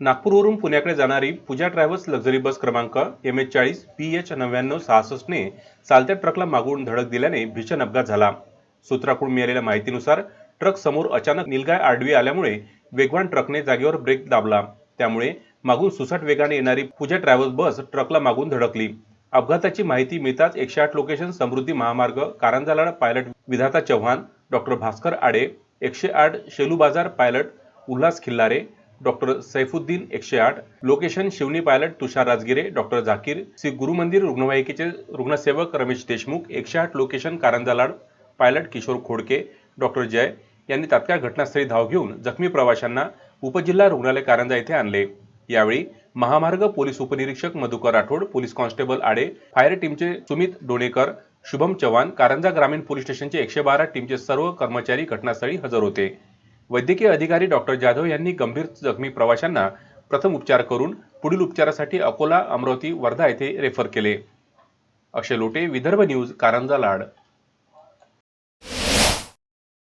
नागपूरवरून पुण्याकडे जाणारी पूजा ट्रॅव्हल्स लक्झरी बस क्रमांक एम एच चाळीस पी एच नव्याण्णव सहासष्टने चालत्या ट्रकला मागून धडक दिल्याने भीषण अपघात झाला. सूत्राकडून मिळालेल्या माहितीनुसार ट्रक समोर अचानक निलगाय आडवी आल्यामुळे वेगवान ट्रकने जागेवर ब्रेक दाबला. त्यामुळे मागून सुसाट वेगाने येणारी पूजा ट्रॅव्हल्स बस ट्रकला मागून धडकली. अपघाताची माहिती मिळताच एकशे आठ लोकेशन समृद्धी महामार्ग कारंजालाड पायलट विधाता चव्हाण डॉक्टर भास्कर आडे एकशे आठ शेलू बाजार पायलट उल्हास खिल्लारे डॉक्टर सैफुद्दीन एकशे आठ location Shivni pilot Tushar Rajgire doctor Zakir Shri Gurumandir रुग्णवाहिकेचे रुग्णसेवक रमेश देशमुख एकशे आठ location Karanjalad pilot Kishor Khodke doctor Jay यांनी तात्काळ घटनास्थळी धाव घेऊन जखमी प्रवाशांना उपजिल्हा रुग्णालय कारंजा येथे आणले. यावेळी महामार्ग पोलीस उपनिरीक्षक Madhukar Rathod police constable Ade fire टीमचे सुमित डोणेकर शुभम चव्हाण कारंजा ग्रामीण पोलीस स्टेशनचे एकशे बारा टीमचे सर्व कर्मचारी घटनास्थळी हजर होते. वैद्यकीय अधिकारी डॉक्टर जाधव यांनी गंभीर जखमी प्रवाशांना प्रथम उपचार करून पुढील उपचारासाठी अकोला अमरावती वर्धा येथे रेफर केले. अक्षय लोटे विदर्भ न्यूज कारंजा लाड.